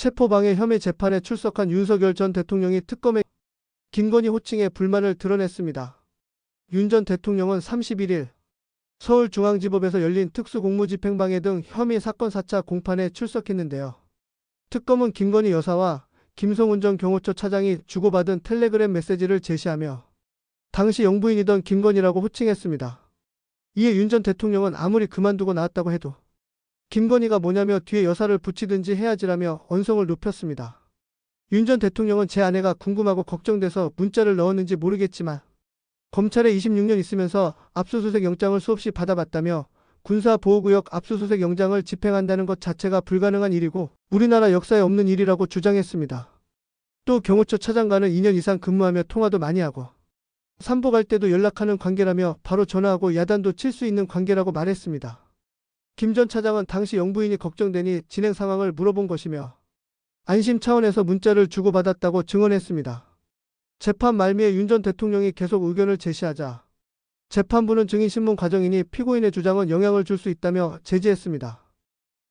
체포방해 혐의 재판에 출석한 윤석열 전 대통령이 특검에 김건희 호칭에 불만을 드러냈습니다. 윤 전 대통령은 31일 서울중앙지법에서 열린 특수공무집행방해 등 혐의 사건 4차 공판에 출석했는데요. 특검은 김건희 여사와 김성훈 전 경호처 차장이 주고받은 텔레그램 메시지를 제시하며 당시 영부인이던 김건희라고 호칭했습니다. 이에 윤 전 대통령은 아무리 그만두고 나왔다고 해도 김건희가 뭐냐며 뒤에 여사를 붙이든지 해야지라며 언성을 높였습니다. 윤 전 대통령은 제 아내가 궁금하고 걱정돼서 문자를 넣었는지 모르겠지만 검찰에 26년 있으면서 압수수색 영장을 수없이 받아봤다며 군사보호구역 압수수색 영장을 집행한다는 것 자체가 불가능한 일이고 우리나라 역사에 없는 일이라고 주장했습니다. 또 경호처 차장과는 2년 이상 근무하며 통화도 많이 하고 산보 갈 때도 연락하는 관계라며 바로 전화하고 야단도 칠 수 있는 관계라고 말했습니다. 김 전 차장은 당시 영부인이 걱정되니 진행 상황을 물어본 것이며 안심 차원에서 문자를 주고받았다고 증언했습니다. 재판 말미에 윤 전 대통령이 계속 의견을 제시하자 재판부는 증인 신문 과정이니 피고인의 주장은 영향을 줄 수 있다며 제지했습니다.